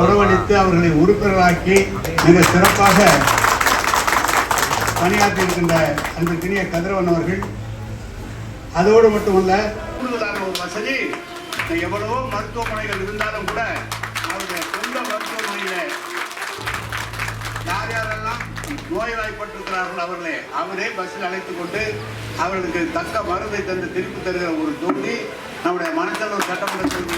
உறவளித்து அவர்களை உறுப்பினராக்கி மிக சிறப்பாக பணியாற்றி இருக்கின்ற அன்பிற்கினிய கதிரவன் அவர்கள். அதோடு மட்டுமல்ல கூடுதலான ஒரு வசதி. எவ்வளவோ மருத்துவமனைகள் இருந்தாலும் கூட அவருடைய சொந்த மருத்துவமனையில் யார் யாரெல்லாம் நோய்வாய்ப்பட்டிருக்கிறார்கள் அவர்களே அவரே பஸ்ஸில் அழைத்து கொண்டு அவர்களுக்கு தக்க மருந்தை தந்து திருப்பி தருகிற ஒரு தொகுதி நம்முடைய மனச்சலூர் சட்டமன்றத்தில்